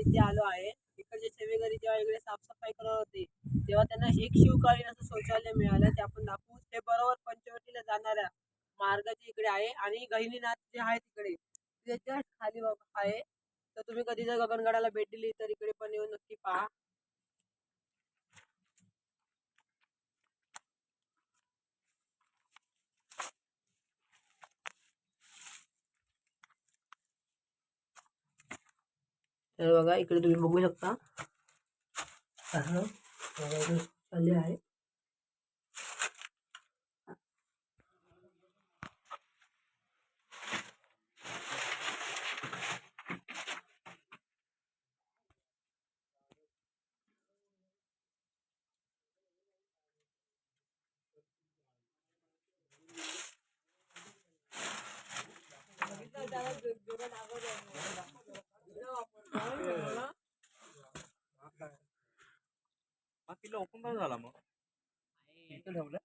इथे आलो आहे. इकडचे सेवेकरी जेव्हा इकडे साफसफाई करत होते तेव्हा त्यांना एक शिवकालीन असं शौचालय मिळालं. ते आपण दाखवू. ते बरोबर पंचवटीला जाणाऱ्या मार्गाच्या इकडे आहे आणि गहिनीनाथ जे आहे तिकडे त्याच्याखाली आहे. तर तुम्ही कधी जर गगनगडाला भेट दिली तर इकडे पण येऊन तर बघा इकडे तुम्ही बघू शकता. असं बघा आहे. हा किल्ला ओपन झाला मग ठेवलं